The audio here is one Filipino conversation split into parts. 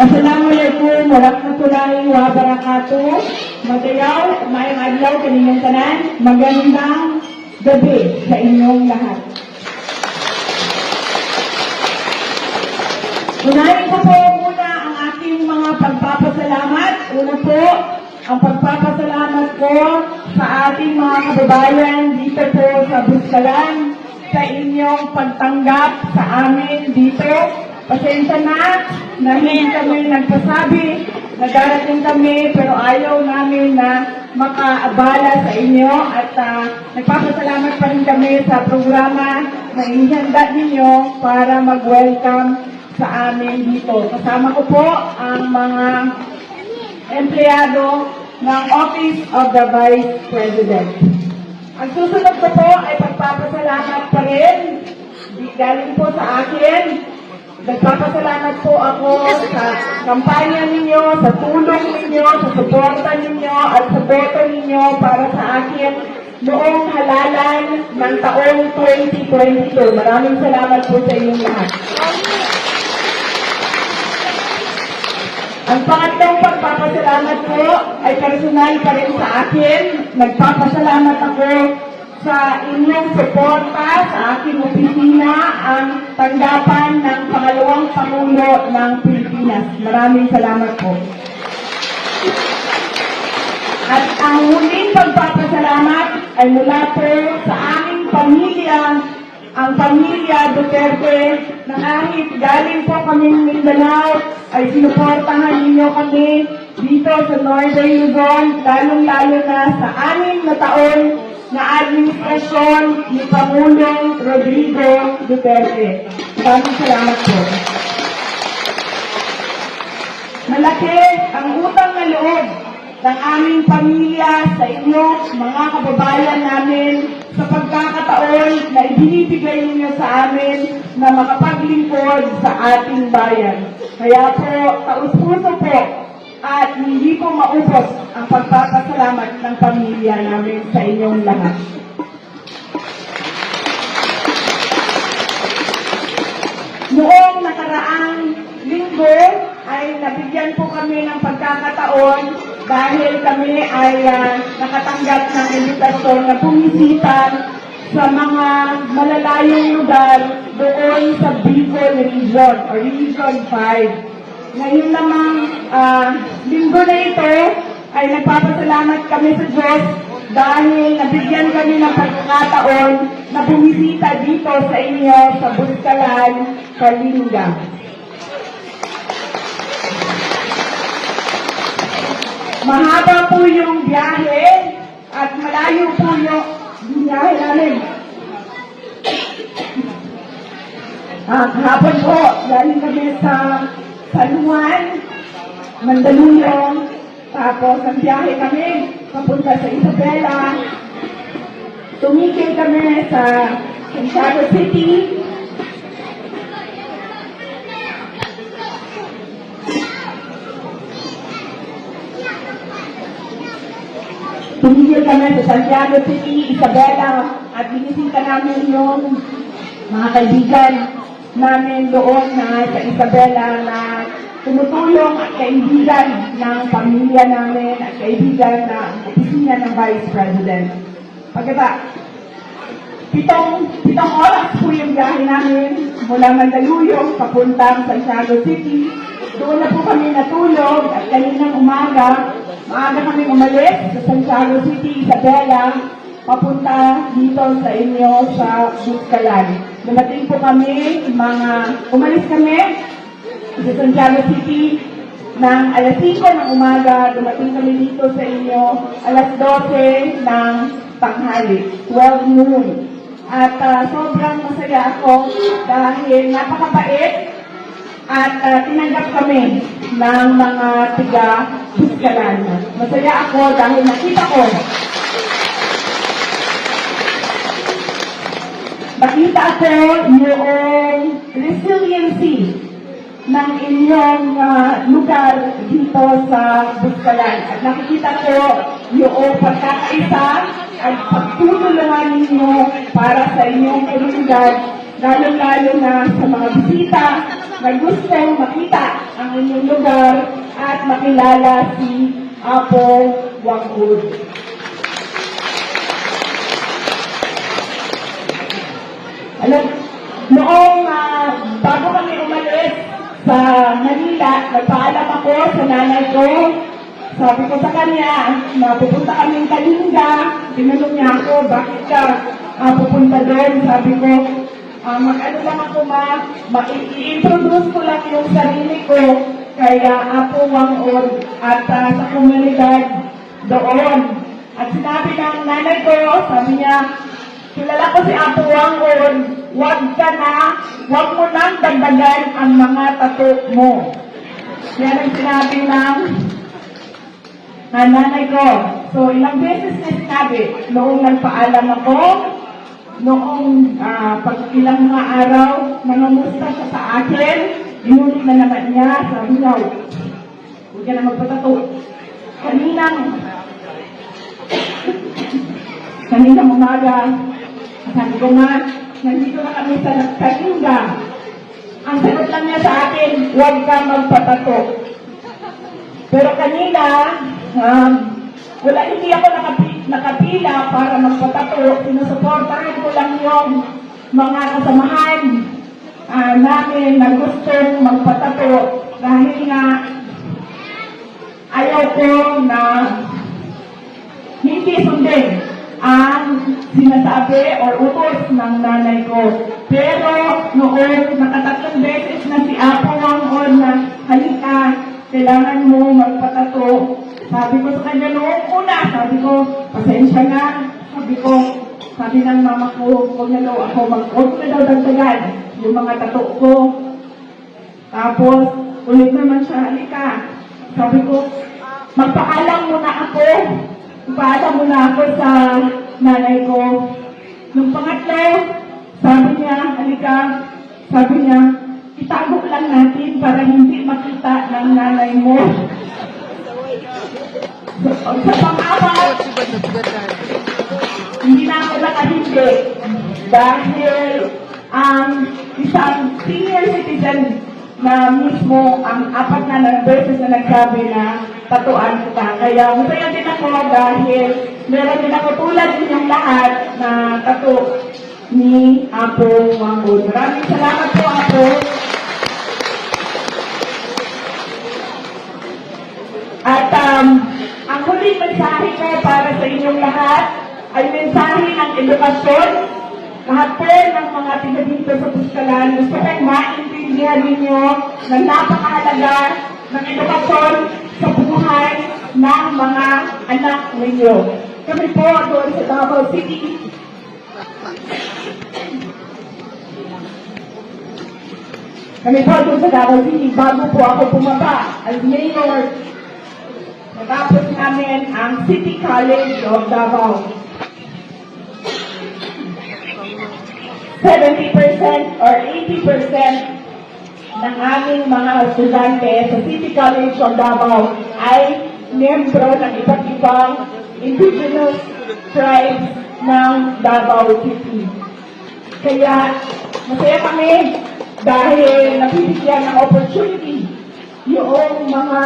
Assalamualaikum warahmatullahi wabarakatuh. Magayaw, mayang adlaw kaninyong tanan. Magandang gabi sa inyong lahat. Unahin ko po muna ang aking mga pagpapasalamat. Una po, ang pagpapasalamat ko sa ating mga kababayan dito po sa Buskalan sa inyong pagtanggap sa amin dito. Pasensya na, na hindi kami nagpasabi na darating kami pero ayaw namin na makaabala sa inyo at ah, nagpapasalamat pa rin kami sa programa na inihanda ninyo para mag-welcome sa amin dito. Kasama ko po ang mga empleyado ng Office of the Vice President. Ang susunod ko po ay pagpapasalamat pa rin. Galing po sa akin. Nagpapasalamat po ako sa kampanya ninyo, sa tulong ninyo, sa suporta ninyo, at sa boto ninyo para sa akin noong halalan ng taong 2022. Maraming salamat po sa inyong lahat. Ang pangatlong pagpapasalamat ko ay personal pa rin sa akin. Nagpapasalamat ako sa inyong suporta sa aking opisina ang tanggapan ng pangalawang Pangulo ng Pilipinas. Maraming salamat po. At ang huling pagpapasalamat ay mula po sa aming pamilya, ang pamilya Duterte, na kahit galing po kaming Mindanao, ay sinuportahan ninyo kami dito sa Northern Luzon, lalong-lalo na sa anim na taon na administrasyon ni Pangulong Rodrigo Duterte. Maraming salamat po. Malaki ang utang na loob ng aming pamilya sa inyo, mga kababayan namin, sa pagkakataon na ibinibigay ninyo sa amin na makapaglingkod sa ating bayan. Kaya po, taus-puso po at hindi po maubos ang pagpapasalamat ng pamilya namin sa inyong lahat. Noong nakaraang linggo ay nabigyan po kami ng pagkakataon dahil kami ay ah, nakatanggap ng imbitasyon na bumisita sa mga malalayong lugar doon sa Bicol Region o Region 5. Ngayon namang ah, linggo na ito ay nagpapasalamat kami sa Diyos dahil nabigyan kami ng pagkakataon na bumisita dito sa inyo sa Buskalan, Kalinga. Mahaba po yung biyahe at malayo po yung biyahe namin. Ah, kahapon po, galing kami sa San Juan, Mandaluyong, tapos ang biyahe kami papunta sa Isabela. Tumigil kami sa Santiago City. Tumigil kami sa Santiago City, Isabela, at binisita namin yung mga kaibigan namin doon na sa Isabela na tumutulong at kaibigan ng pamilya namin at kaibigan ng opisina ng Vice President. Pagkata, pitong, pitong oras po yung biyahe namin mula Mandaluyong papuntang Santiago City. Doon na po kami natulog at kaninang umaga, maaga kami umalis sa Santiago City, Isabela, papunta dito sa inyo sa Buskalan. Dumating po kami, mga, umalis kami sa Santiago City ng alas 5 ng umaga, dumating kami dito sa inyo alas 12 ng tanghali, 12 noon. At ah, sobrang masaya ako dahil napakabait at ah, tinanggap kami ng mga tiga Buskalan. Masaya ako dahil nakita ko Nakita ko yung resiliency ng inyong ah, lugar dito sa Buskalan. At nakikita ko yung pagkakaisa at pagtutulungan ninyo para sa inyong komunidad, lalo-lalo na sa mga bisita na gustong makita ang inyong lugar at makilala si Apo Wangud. Alam, noong ah, bago kami umalis sa Manila, nagpaalam ako sa nanay ko. Sabi ko sa kanya, na pupunta kaming Kalinga. Tinanong niya ako, bakit ka ah, pupunta doon? Sabi ko, ah, mag-ano lang ako ma, ma-i-introduce ko lang yung sarili ko kaya Apo Wangod at ah, sa komunidad doon. At sinabi ng nanay ko, sabi niya, Kilala ko si Apo Wangon, huwag ka na, huwag mo nang dagdagan ang mga tato mo. Yan ang sinabi ng nanay ko. So, ilang beses na sinabi, noong nagpaalam ako, noong ah, pag ilang mga araw, nangamusta siya sa akin, inulit na naman niya, sabi niya, huwag ka na magpatato. Kaninang, kaninang umaga, ko nga, nandito na kami sa Kalinga. Ang sagot lang niya sa akin, huwag ka magpatato. Pero kanina, um, wala, hindi ako nakapi, nakapila para magpatato. Sinusuportahan ko lang yung mga kasamahan ah, namin na gustong magpatato dahil nga ayaw ko na hindi sundin ang sinasabi or utos ng nanay ko. Pero noon, nakatatlong beses na si Apo Wangon na halika, kailangan mo magpatato. Sabi ko sa kanya noong una, sabi ko, pasensya na. Sabi ko, sabi ng mama ko, huwag na ako mag huwag na daw dagdagan yung mga tato ko. Tapos, ulit naman siya, halika. Sabi ko, magpaalam muna ako. Magpaalam muna ako sa nanay ko. Nung pangatlo, sabi niya, halika, sabi niya, itago lang natin para hindi makita ng nanay mo. Sa, pang-apat, hindi na ako nakahindi dahil ang isang senior citizen na mismo ang apat na ng beses na nagsabi na tatuan kita. Kaya masaya din ako dahil meron din ako tulad ninyong lahat na tato ni Apo Wangod. Maraming salamat po Apo. At um, ang huling mensahe ko para sa inyong lahat ay mensahe ng edukasyon. Lahat po ng mga tiga dito sa Puskalan, gusto kong maintindihan ninyo na napakahalaga ng edukasyon sa buhay ng mga anak ninyo. Kami po doon sa Davao City, kami po doon sa Davao City, bago po ako bumaba as mayor Natapos namin ang City College of Davao. 70% or 80% ng aming mga estudyante sa City College of Davao ay miyembro ng iba't ibang indigenous tribes ng Davao City. Kaya masaya kami dahil nabibigyan ng opportunity yung mga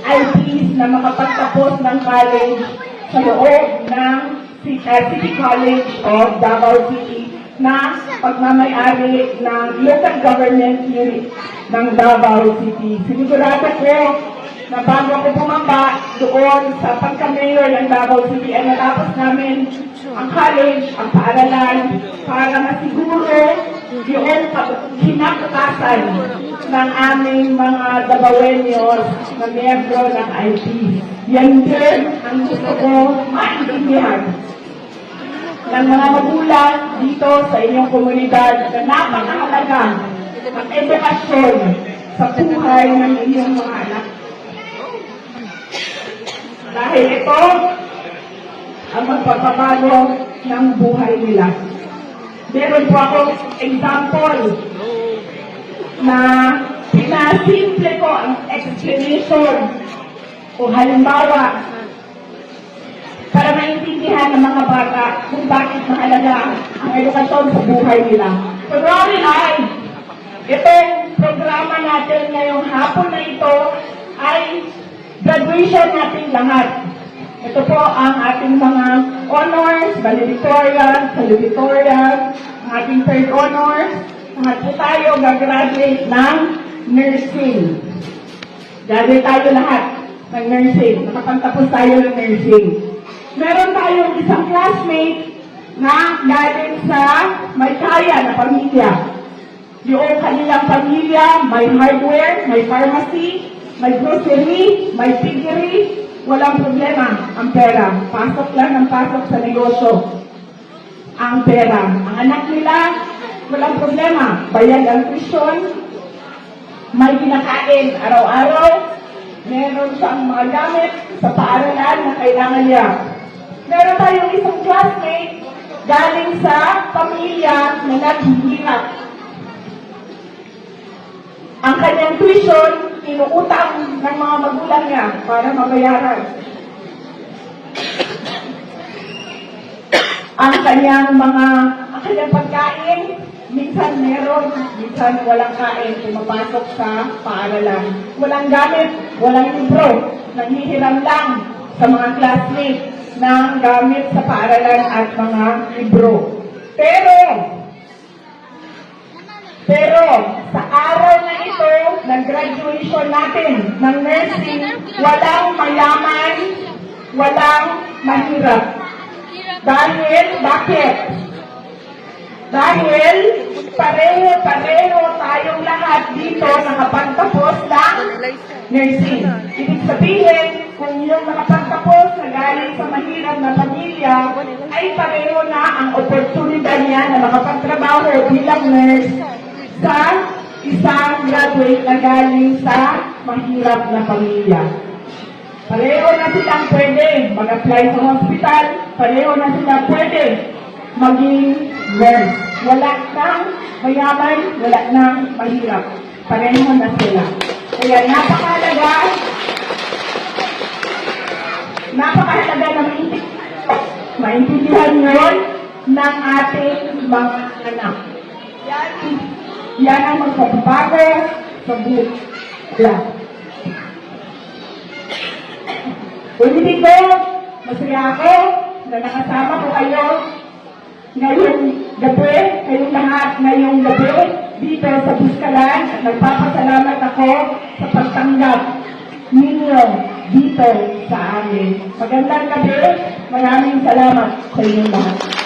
IPs na makapagtapos ng college sa loob ng Ci- City College of Davao City na pagmamayari ng local government unit ng Davao City. Sinigurado ko na bago ako bumaba doon sa pagka-mayor ng Davao City ay natapos namin ang college, ang paaralan, para masiguro yung kinakatasan ng aming mga Davaoenos na miyembro ng IP. Yan din ang gusto ko maintindihan ng mga magulang dito sa inyong komunidad na napakahalaga ng edukasyon sa buhay ng inyong mga anak. Dahil ito ang magpapabago ng buhay nila. Meron po akong example na pinasimple ko ang explanation o halimbawa para maintindihan ng mga bata kung bakit mahalaga ang edukasyon sa buhay nila. Kunwari ay, itong programa natin ngayong hapon na ito ay graduation natin lahat. Ito po ang ating mga honors, valedictorian, salutatorian, ang ating third honors. Lahat po tayo gagraduate ng nursing. Graduate tayo lahat ng nursing. Nakapagtapos tayo ng nursing. Meron tayong isang classmate na galing sa may kaya na pamilya. Yung kanilang pamilya, may hardware, may pharmacy, may grocery, may piggery, walang problema ang pera. Pasok lang ng pasok sa negosyo ang pera. Ang anak nila, walang problema. Bayad ang tuition, may kinakain araw-araw, meron siyang mga gamit sa paaralan na kailangan niya. Meron tayong isang classmate galing sa pamilya na naghihirap. Ang kanyang tuition, inuutang ng mga magulang niya para mabayaran. ang kanyang mga, ang kanyang pagkain, minsan meron, minsan walang kain, pumapasok sa paaralan. Walang gamit, walang libro, nanghihiram lang sa mga classmates ng gamit sa paaralan at mga libro. Pero, pero, sa araw na ito, ng graduation natin ng nursing, walang mayaman, walang mahirap. Dahil, bakit? Dahil pareho-pareho tayong lahat dito nakapagtapos ng nursing. Ibig sabihin, kung yung nakapagtapos na galing sa mahirap na pamilya, ay pareho na ang oportunidad niya na makapagtrabaho bilang nurse sa isang graduate na galing sa mahirap na pamilya. Pareho na silang pwede mag-apply sa hospital, pareho na sila pwede maging nurse. Wala nang mayaman, wala nang mahirap. Pareho na sila. Kaya napakahalaga, napakahalaga na maintindihan, ngayon ng ating mga anak. Yan, yan ang magpapabago sa buhay. Ulitin ko, masaya ako na nakasama ko kayo ngayong gabi, kayong lahat ngayong gabi dito sa Buskalan at nagpapasalamat ako sa pagtanggap ninyo dito sa amin. Magandang gabi, maraming salamat sa inyong lahat.